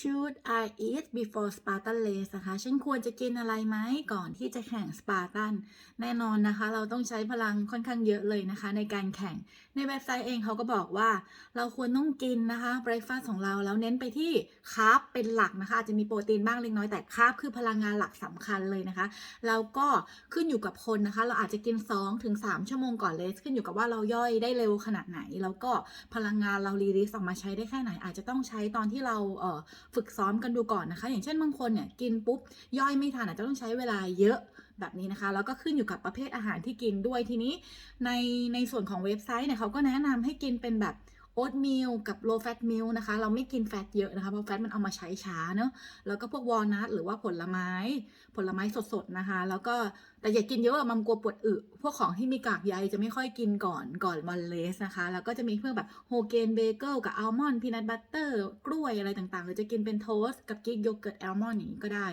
should I eat before Spartan race นะคะ ฉันควรจะกินอะไรไหมก่อนที่จะแข่งสปาร์ตัน แน่นอนนะคะ เราต้องใช้พลังค่อนข้างเยอะเลยนะคะ ในการแข่ง ในเว็บไซต์เองเขาก็บอกว่า เราควรต้องกินนะคะ breakfast ของเราแล้วเน้นไปที่คาร์บเป็นหลักนะคะ อาจจะมีโปรตีนบ้างเล็กน้อยแต่คาร์บคือพลังงานหลักสำคัญเลยนะคะ แล้วก็ขึ้นอยู่กับคนนะคะ เราอาจจะกิน2-3ถึง3ชั่วโมงก่อนเลสขึ้นอยู่กับว่าเราย่อยได้เร็วขนาดไหน แล้วก็พลังงานเรารีลิสออกมาใช้ได้แค่ไหนอาจจะต้องใช้ตอนที่เราเฝึกซ้อมกันดูก่อนนะคะ อย่างเช่นบางคนเนี่ยกินปุ๊บย่อยไม่ทันอาจจะต้องใช้เวลาเยอะแบบนี้นะคะ แล้วก็ขึ้นอยู่กับประเภทอาหารที่กินด้วยทีนี้ ในในส่วนของเว็บไซต์เนี่ยเขาก็แนะนำให้กินเป็นแบบ โอ๊ตมิลกับ low fat meal นะคะ เราไม่กินแฟตเยอะนะคะ เพราะแฟตมันเอามาใช้ช้าเนอะแล้วก็พวกวอลนัทหรือว่าผลไม้ ผลไม้สดๆนะคะ แล้วก็แต่อย่ากินเยอะมันกลัวปวดอึพวกของที่มีกากใยจะไม่ค่อยกินก่อนก่อนวันเลสนะคะ แล้วก็จะมีเพื่อแบบโฮเกนเบเกิลกับอัลมอนด์พีนัทบัตเตอร์กล้วยอะไรต่างๆ หรือจะกินเป็นโทสต์กับกิ๊กโยเกิร์ตอัลมอนด์อย่างนี้ก็ได้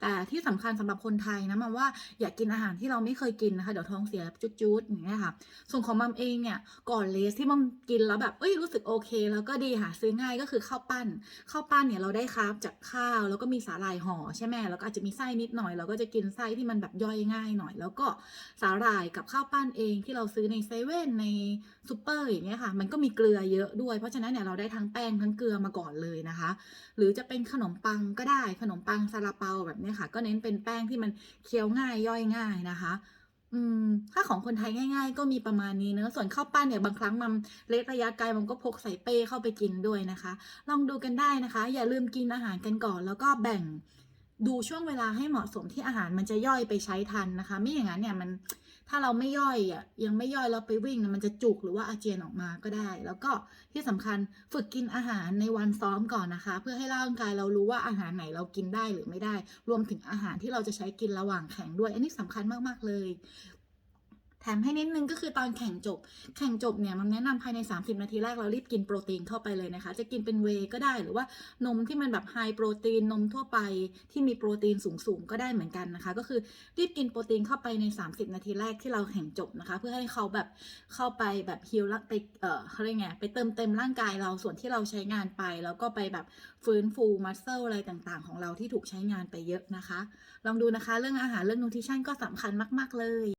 แต่ที่สำคัญสำหรับคนไทยนะมันว่าอย่ากกินอาหารที่เราไม่เคยกินนะคะเดี๋ยวท้องเสียจุดๆอย่างเงี้ยค่ะส่วนของมัมเองเนี่ยก่อนเลสที่มัมกินแล้วแบบเอ้ยรู้สึกโอเค แล้วก็ดีหาซื้อง่ายก็คือข้าวปั้นข้าวปั้นเนี่ยเราได้คาร์บจากข้าว แล้วก็มีสาหร่ายห่อใช่ไหมแล้วก็อาจจะมีไส้นิดหน่อย เราก็จะกินไส้ที่มันแบบย่อยง่ายหน่อย แล้วก็สาหร่ายกับข้าวปั้นเองที่เราซื้อในเซเว่นในซูเปอร์อย่างเงี้ยค่ะ มันก็มีเกลือเยอะด้วย เพราะฉะนั้นเนี่ยเราได้ทั้งแป้งทั้งเกลือมาก่อนเลยนะคะ หรือจะเป็นขนมปังก็ได้ขนมปังซาลาเปาแบบเนี้ยค่ะ ก็เน้นเป็นแป้งที่มันเคี้ยวง่ายย่อยง่ายนะคะ อืม ถ้าของคนไทยง่าย ๆ ก็มีประมาณนี้เนอะส่วนข้าวปั้นเนี่ยบางครั้งมันเล็กระยะไกลมันก็พกใส่เป้เข้าไปกินด้วยนะคะ ลองดูกันได้นะคะ อย่าลืมกินอาหารกันก่อน แล้วก็แบ่งดูช่วงเวลาให้เหมาะสมที่อาหารมันจะย่อยไปใช้ทันนะคะ ไม่อย่างนั้นเนี่ยมัน ถ้าเราไม่ย่อยอะยังไม่ย่อยเราไปวิ่งมันจะจุกหรือว่าอาเจียนออกมาก็ได้ แล้วก็ที่สำคัญฝึกกินอาหารในวันซ้อมก่อนนะคะ เพื่อให้ร่างกายเรารู้ว่าอาหารไหนเรากินได้หรือไม่ได้ รวมถึงอาหารที่เราจะใช้กินระหว่างแข่งด้วย อันนี้สำคัญมากๆเลย แถมให้นิดนึงก็คือตอนแข่งจบ แข่งจบเนี่ยมันแนะนำภายใน 30 นาทีแรกเรารีบกินโปรตีนเข้าไปเลยนะคะ จะกินเป็นเวก็ได้หรือว่านมที่มันแบบไฮโปรตีนนมทั่วไปที่มีโปรตีนสูงๆก็ได้เหมือนกันนะคะ ก็คือรีบกินโปรตีนเข้าไปใน 30 นาทีแรกที่เราแข่งจบนะคะ เพื่อให้เขาแบบเข้าไปแบบฮิลลักไปเออเขาเรียกไงไปเติมเต็มร่างกายเราส่วนที่เราใช้งานไป แล้วก็ไปแบบฟื้นฟูมัสเซลอะไรต่างๆ ของเราที่ถูกใช้งานไปเยอะนะคะ ลองดูนะคะ เรื่องอาหารเรื่องนูทริชั่นก็สำคัญมาก ๆเลย